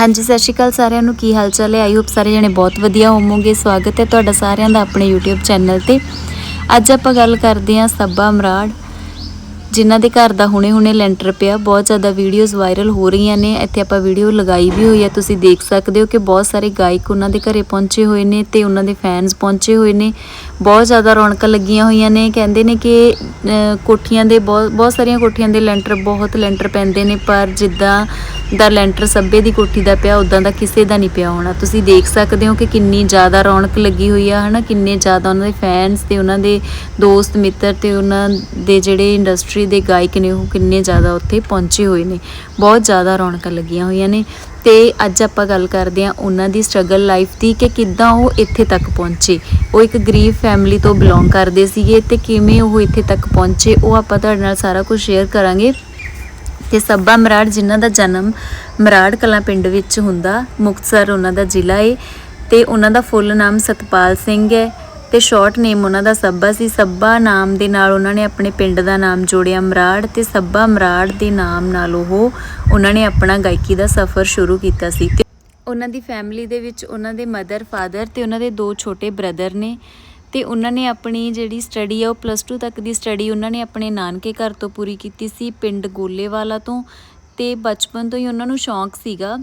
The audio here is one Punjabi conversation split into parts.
ਹਾਂਜੀ, ਸਤਿ ਸ਼੍ਰੀ ਅਕਾਲ ਸਾਰਿਆਂ ਨੂੰ। ਕੀ ਹਾਲ ਚਾਲ ਹੈ? ਆਈ ਹੋਪ ਸਾਰੇ ਜਣੇ ਬਹੁਤ ਵਧੀਆ ਹੋਵੋਗੇ। ਸਵਾਗਤ ਹੈ ਤੁਹਾਡਾ ਸਾਰਿਆਂ ਦਾ ਆਪਣੇ YouTube ਚੈਨਲ ਤੇ। ਅੱਜ ਆਪਾਂ ਗੱਲ ਕਰਦੇ ਹਾਂ ਸੱਬਾ ਮਰਾੜ ਜਿਨ੍ਹਾਂ ਦੇ ਘਰ ਦਾ ਹੁਣੇ-ਹੁਣੇ ਲੈਂਟਰ ਪਿਆ, ਬਹੁਤ ਜ਼ਿਆਦਾ ਵੀਡੀਓਜ਼ ਵਾਇਰਲ ਹੋ ਰਹੀਆਂ ਨੇ। ਇੱਥੇ ਆਪਾਂ ਵੀਡੀਓ ਲਗਾਈ ਵੀ ਹੋਈ ਹੈ, ਤੁਸੀਂ ਦੇਖ ਸਕਦੇ ਹੋ ਕਿ ਬਹੁਤ ਸਾਰੇ ਗਾਇਕ ਉਹਨਾਂ ਦੇ ਘਰੇ ਪਹੁੰਚੇ ਹੋਏ ਨੇ ਤੇ ਉਹਨਾਂ ਦੇ ਫੈਨਸ ਪਹੁੰਚੇ ਹੋਏ ਨੇ। ਬਹੁਤ ਜ਼ਿਆਦਾ ਰੌਣਕਾਂ ਲੱਗੀਆਂ ਹੋਈਆਂ ਨੇ, ਕਹਿੰਦੇ ਨੇ ਕਿ ਕੋਠੀਆਂ ਦੇ ਬਹੁਤ ਬਹੁਤ ਸਾਰੀਆਂ ਕੋਠੀਆਂ ਦੇ ਲੈਂਟਰ, ਬਹੁਤ ਲੈਂਟਰ ਪੈਂਦੇ ਨੇ, ਪਰ ਜਿੱਦਾਂ ਦਾ ਲੈਂਟਰ ਸੱਬੇ ਦੀ ਕੋਠੀ ਦਾ ਪਿਆ ਉਦਾਂ ਦਾ ਕਿਸੇ ਦਾ ਨਹੀਂ ਪਿਆ ਹੋਣਾ। ਤੁਸੀਂ ਦੇਖ ਸਕਦੇ ਹੋ ਕਿ ਕਿੰਨੀ ਜ਼ਿਆਦਾ ਰੌਣਕ ਲੱਗੀ ਹੋਈ ਆ, ਹਨਾ? ਕਿੰਨੇ ਜ਼ਿਆਦਾ ਉਹਨਾਂ ਦੇ ਫੈਨਸ ਤੇ ਉਹਨਾਂ ਦੇ ਦੋਸਤ, ਮਿੱਤਰ ਤੇ ਉਹਨਾਂ ਦੇ ਜਿਹੜੇ ਇੰਡਸਟਰੀ ਦੇ ਗਾਇਕ ਨੇ ਉਹ ਕਿੰਨੇ ਜ਼ਿਆਦਾ ਉੱਥੇ ਪਹੁੰਚੇ ਹੋਏ ਨੇ, ਬਹੁਤ ਜ਼ਿਆਦਾ ਰੌਣਕਾਂ ਲੱਗੀਆਂ ਹੋਈਆਂ ਨੇ ਤੇ ਅੱਜ ਆਪਾਂ ਗੱਲ ਕਰਦੇ ਹਾਂ ਉਹਨਾਂ ਦੀ ਸਟਰਗਲ ਲਾਈਫ ਦੀ ਕਿ ਕਿੱਦਾਂ ਉਹ ਇੱਥੇ ਤੱਕ ਪਹੁੰਚੇ। ਉਹ ਇੱਕ ਗਰੀਬ ਫੈਮਿਲੀ ਤੋਂ ਬਿਲੋਂਗ ਕਰਦੇ ਸੀਗੇ ਤੇ ਕਿਵੇਂ ਉਹ ਇੱਥੇ ਤੱਕ ਪਹੁੰਚੇ, ਉਹ ਆਪਾਂ ਤੁਹਾਡੇ ਨਾਲ ਸਾਰਾ ਕੁਝ ਸ਼ੇਅਰ ਕਰਾਂਗੇ। ਤੇ ਸੱਬਾ ਮਰਾੜ, ਜਿਨ੍ਹਾਂ ਦਾ ਜਨਮ ਮਰਾੜ ਕਲਾਂ ਪਿੰਡ ਵਿੱਚ ਹੁੰਦਾ, ਮੁਕਤਸਰ ਉਹਨਾਂ ਦਾ ਜ਼ਿਲ੍ਹਾ ਏ ਤੇ ਉਹਨਾਂ ਦਾ ਫੁੱਲ ਨਾਮ ਸਤਪਾਲ ਸਿੰਘ ਹੈ। ਤੇ ਸ਼ਾਰਟ ਨੇਮ ਉਹਨਾਂ ਦਾ ਸੱਬਾ ਸੀ। ਸੱਬਾ ਨਾਮ ਦੇ ਨਾਲ ਉਹਨਾਂ ਨੇ ਆਪਣੇ ਪਿੰਡ ਦਾ ਨਾਮ ਜੋੜਿਆ ਮਰਾੜ ਤੇ ਸੱਬਾ ਮਰਾੜ ਦੇ ਨਾਮ ਨਾਲ ਉਹ ਉਹਨਾਂ ਨੇ ਆਪਣਾ ਗਾਇਕੀ ਦਾ ਸਫ਼ਰ ਸ਼ੁਰੂ ਕੀਤਾ ਸੀ। ਉਹਨਾਂ ਦੀ ਫੈਮਿਲੀ ਦੇ ਵਿੱਚ ਉਹਨਾਂ ਦੇ ਮਦਰ ਫਾਦਰ ਤੇ ਉਹਨਾਂ ਦੇ ਦੋ ਛੋਟੇ ਬ੍ਰਦਰ ਨੇ। ਤੇ ਉਹਨਾਂ ਨੇ ਆਪਣੀ ਜਿਹੜੀ ਸਟੱਡੀ ਆ, ਉਹ ਪਲੱਸ 2 ਤੱਕ ਦੀ ਸਟੱਡੀ ਉਹਨਾਂ ਨੇ ਆਪਣੇ ਨਾਨਕੇ ਘਰ ਤੋਂ ਪੂਰੀ ਕੀਤੀ ਸੀ, ਪਿੰਡ ਗੋਲੇਵਾਲਾ ਤੋਂ। ਤੇ ਬਚਪਨ ਤੋਂ ਹੀ ਉਹਨਾਂ ਨੂੰ ਸ਼ੌਂਕ ਸੀਗਾ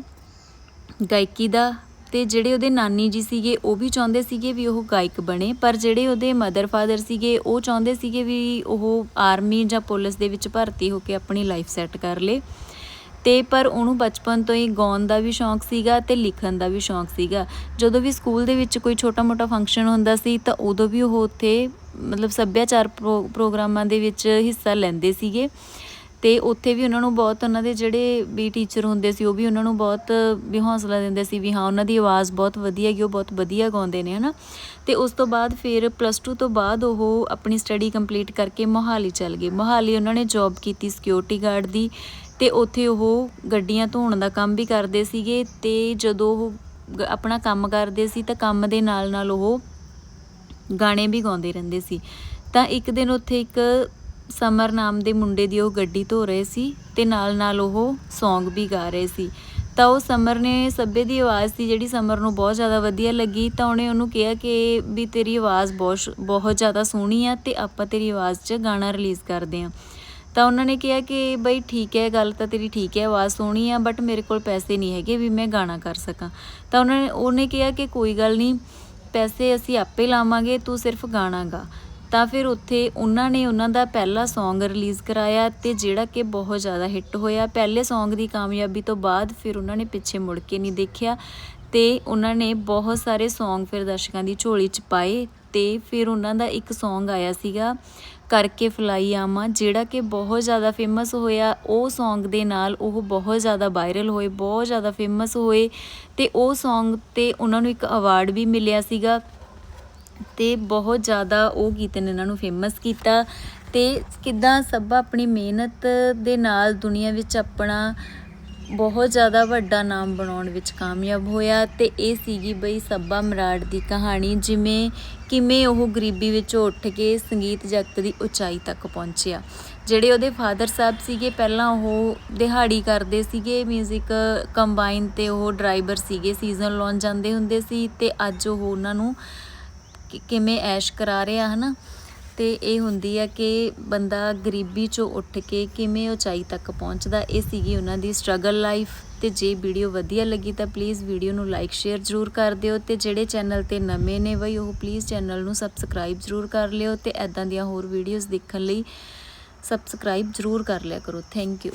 ਗਾਇਕੀ ਦਾ। ਤੇ ਜਿਹੜੇ ਉਹਦੇ ਨਾਨੀ ਜੀ ਸੀਗੇ, ਉਹ ਵੀ ਚਾਹੁੰਦੇ ਸੀਗੇ ਵੀ ਉਹ ਗਾਇਕ ਬਣੇ, ਪਰ ਜਿਹੜੇ ਉਹਦੇ ਮਦਰ ਫਾਦਰ ਸੀਗੇ, ਉਹ ਚਾਹੁੰਦੇ ਸੀਗੇ ਵੀ ਉਹ ਆਰਮੀ ਜਾਂ ਪੁਲਿਸ ਦੇ ਵਿੱਚ ਭਰਤੀ ਹੋ ਕੇ ਆਪਣੀ ਲਾਈਫ ਸੈੱਟ ਕਰ ਲੇ। ਤੇ ਪਰ ਉਹਨੂੰ ਬਚਪਨ ਤੋਂ ਹੀ ਗਾਉਣ ਦਾ ਵੀ ਸ਼ੌਂਕ ਸੀਗਾ ਤੇ ਲਿਖਣ ਦਾ ਵੀ ਸ਼ੌਂਕ ਸੀਗਾ। ਜਦੋਂ ਵੀ ਸਕੂਲ ਦੇ ਵਿੱਚ ਕੋਈ ਛੋਟਾ-ਮੋਟਾ ਫੰਕਸ਼ਨ ਹੁੰਦਾ ਸੀ, ਤਾਂ ਉਦੋਂ ਵੀ ਉਹ ਉੱਥੇ ਮਤਲਬ ਸੱਭਿਆਚਾਰ ਪ੍ਰੋ- ਪ੍ਰੋਗਰਾਮਾਂ ਦੇ ਵਿੱਚ ਹਿੱਸਾ ਲੈਂਦੇ ਸੀਗੇ। ਤੇ ਉੱਥੇ ਵੀ ਉਹਨਾਂ ਨੂੰ ਬਹੁਤ ਉਹਨਾਂ ਦੇ ਜਿਹੜੇ ਵੀ ਟੀਚਰ ਹੁੰਦੇ ਸੀ, ਉਹ ਵੀ ਉਹਨਾਂ ਨੂੰ ਬਹੁਤ ਵੀ ਹੌਸਲਾ ਦਿੰਦੇ ਸੀ ਵੀ ਹਾਂ, ਉਹਨਾਂ ਦੀ ਆਵਾਜ਼ ਬਹੁਤ ਵਧੀਆ ਹੈਗੀ, ਉਹ ਬਹੁਤ ਵਧੀਆ ਗਾਉਂਦੇ ਨੇ, ਹਨਾ। ਤੇ ਉਸ ਤੋਂ ਬਾਅਦ ਫਿਰ ਪਲੱਸ 2 ਤੋਂ ਬਾਅਦ ਉਹ ਆਪਣੀ ਸਟੱਡੀ ਕੰਪਲੀਟ ਕਰਕੇ ਮੋਹਾਲੀ ਚਲ ਗਏ। ਮੋਹਾਲੀ ਉਹਨਾਂ ਨੇ ਜੌਬ ਕੀਤੀ ਸਿਕਿਉਰਿਟੀ ਗਾਰਡ ਦੀ ਤੇ ਉੱਥੇ ਉਹ ਗੱਡੀਆਂ ਧੋਣ ਦਾ ਕੰਮ ਵੀ ਕਰਦੇ ਸੀਗੇ ਤੇ ਜਦੋਂ ਉਹ ਆਪਣਾ ਕੰਮ ਕਰਦੇ ਸੀ ਤਾਂ ਕੰਮ ਦੇ ਨਾਲ ਨਾਲ ਉਹ ਗਾਣੇ ਵੀ ਗਾਉਂਦੇ ਰਹਿੰਦੇ ਸੀ। ਤਾਂ ਇੱਕ ਦਿਨ ਉੱਥੇ ਇੱਕ ਸਮਰ ਨਾਮ ਦੇ ਮੁੰਡੇ ਦੀ ਉਹ ਗੱਡੀ ਧੋ ਰਹੇ ਸੀ ਤੇ ਨਾਲ ਨਾਲ ਉਹ ਸੌਂਗ ਵੀ ਗਾ ਰਹੇ ਸੀ। ਤਾਂ ਉਹ ਸਮਰ ਨੇ ਸੱਬੇ ਦੀ ਆਵਾਜ਼ ਸੀ ਜਿਹੜੀ ਸਮਰ ਨੂੰ ਬਹੁਤ ਜ਼ਿਆਦਾ ਵਧੀਆ ਲੱਗੀ, ਤਾਂ ਉਹਨੇ ਉਹਨੂੰ ਕਿਹਾ ਕਿ ਵੀ ਤੇਰੀ ਆਵਾਜ਼ ਬਹੁਤ ਸ਼- ਬਹੁਤ ਜ਼ਿਆਦਾ ਸੋਹਣੀ ਆ ਤੇ ਆਪਾਂ ਤੇਰੀ ਆਵਾਜ਼ 'ਚ ਗਾਣਾ ਰਿਲੀਜ਼ ਕਰਦੇ ਹਾਂ ਤਾਂ ਉਹਨਾਂ ਨੇ ਕਿਹਾ ਕਿ ਬਈ ਠੀਕ ਹੈ, ਗੱਲ ਤਾਂ ਤੇਰੀ ਠੀਕ ਹੈ, ਆਵਾਜ਼ ਸੋਹਣੀ ਆ ਬਟ ਮੇਰੇ ਕੋਲ ਪੈਸੇ ਨਹੀਂ ਹੈਗੇ ਵੀ ਮੈਂ ਗਾਣਾ ਕਰ ਸਕਾਂ। ਤਾਂ ਉਹਨਾਂ ਨੇ ਉਹਨੇ ਕਿਹਾ ਕਿ ਕੋਈ ਗੱਲ ਨਹੀਂ, ਪੈਸੇ ਅਸੀਂ ਆਪੇ ਲਾਵਾਂਗੇ, ਤੂੰ ਸਿਰਫ ਗਾਣਾ ਗਾ। ਤਾਂ ਫਿਰ ਉੱਥੇ ਉਹਨਾਂ ਨੇ ਉਹਨਾਂ ਦਾ ਪਹਿਲਾ Song ਰਿਲੀਜ਼ ਕਰਾਇਆ ਤੇ ਜਿਹੜਾ ਕਿ ਬਹੁਤ ਜ਼ਿਆਦਾ ਹਿੱਟ ਹੋਇਆ। ਪਹਿਲੇ Song ਦੀ ਕਾਮਯਾਬੀ ਤੋਂ ਬਾਅਦ ਫਿਰ ਉਹਨਾਂ ਨੇ ਪਿੱਛੇ ਮੁੜ ਕੇ ਨਹੀਂ ਦੇਖਿਆ ਤੇ ਉਹਨਾਂ ਨੇ ਬਹੁਤ ਸਾਰੇ Song ਫਿਰ ਦਰਸ਼ਕਾਂ ਦੀ ਝੋਲੀ 'ਚ ਪਾਏ ਤੇ ਫਿਰ ਉਹਨਾਂ ਦਾ ਇੱਕ Song ਆਇਆ ਸੀਗਾ, ਕਰਕੇ ਫਲਾਈ ਆਵਾਂ ਜਿਹੜਾ ਕਿ ਬਹੁਤ ਜ਼ਿਆਦਾ ਫੇਮਸ ਹੋਇਆ। ਉਹ Song ਦੇ ਨਾਲ ਉਹ ਬਹੁਤ ਜ਼ਿਆਦਾ ਵਾਇਰਲ ਹੋਏ, ਬਹੁਤ ਜ਼ਿਆਦਾ ਫੇਮਸ ਹੋਏ ਤੇ ਉਹ Song ਤੇ ਉਹਨਾਂ ਨੂੰ ਇੱਕ ਅਵਾਰਡ ਵੀ ਮਿਲਿਆ ਸੀਗਾ। ਤੇ ਬਹੁਤ ਜ਼ਿਆਦਾ ਉਹ ਗੀਤ ਨੇ ਇਹਨਾਂ ਨੂੰ ਫੇਮਸ ਕੀਤਾ ਤੇ ਕਿੱਦਾਂ ਸੱਬਾ ਆਪਣੀ ਮਿਹਨਤ ਦੇ ਨਾਲ ਦੁਨੀਆ ਵਿੱਚ ਆਪਣਾ ਬਹੁਤ ਜ਼ਿਆਦਾ ਵੱਡਾ ਨਾਮ ਬਣਾਉਣ ਵਿੱਚ ਕਾਮਯਾਬ ਹੋਇਆ ਤੇ ਇਹ ਸੀਗੀ ਬਈ ਸੱਬਾ ਮਰਾੜ ਦੀ ਕਹਾਣੀ, ਜਿਵੇਂ ਕਿਵੇਂ ਉਹ ਗਰੀਬੀ ਵਿੱਚੋਂ ਉੱਠ ਕੇ ਸੰਗੀਤ ਜਗਤ ਦੀ ਉਚਾਈ ਤੱਕ ਪਹੁੰਚਿਆ। ਜਿਹੜੇ ਉਹਦੇ ਫਾਦਰ ਸਾਹਿਬ ਸੀਗੇ, ਪਹਿਲਾਂ ਉਹ ਦਿਹਾੜੀ ਕਰਦੇ ਸੀਗੇ 뮤직 ਕੰਬਾਈਨ ਤੇ ਉਹ ਡਰਾਈਵਰ ਸੀਗੇ ਸੀਜ਼ਨ ਲਾਉਣ ਜਾਂਦੇ ਹੁੰਦੇ ਸੀ ਤੇ ਅੱਜ ਉਹ ਉਹਨਾਂ ਨੂੰ ਕਿਵੇਂ ਐਸ਼ ਕਰਾ ਰਿਹਾ, ਹਨਾ? ਤੇ ਇਹ ਹੁੰਦੀ ਆ ਕਿ ਬੰਦਾ ਗਰੀਬੀ ਚੋਂ ਉੱਠ ਕੇ ਕਿਵੇਂ ਉਚਾਈ ਤੱਕ ਪਹੁੰਚਦਾ, ਇਹ ਸੀਗੀ ਉਹਨਾਂ ਦੀ ਸਟਰਗਲ ਲਾਈਫ ਤੇ ਜੇ ਵੀਡੀਓ ਵਧੀਆ ਲੱਗੀ ਤਾਂ ਪਲੀਜ਼ ਵੀਡੀਓ ਨੂੰ ਲਾਈਕ ਸ਼ੇਅਰ ਜ਼ਰੂਰ ਕਰ ਦਿਓ ਤੇ ਜਿਹੜੇ ਚੈਨਲ ਤੇ ਨਵੇਂ ਨੇ ਬਈ, ਉਹ ਪਲੀਜ਼ ਚੈਨਲ ਨੂੰ ਸਬਸਕ੍ਰਾਈਬ ਜ਼ਰੂਰ ਕਰ ਲਿਓ ਤੇ ਐਦਾਂ ਦੀਆਂ ਹੋਰ ਵੀਡੀਓਜ਼ ਦੇਖਣ ਲਈ ਸਬਸਕ੍ਰਾਈਬ ਜ਼ਰੂਰ ਕਰ ਲਿਆ ਕਰੋ। Thank you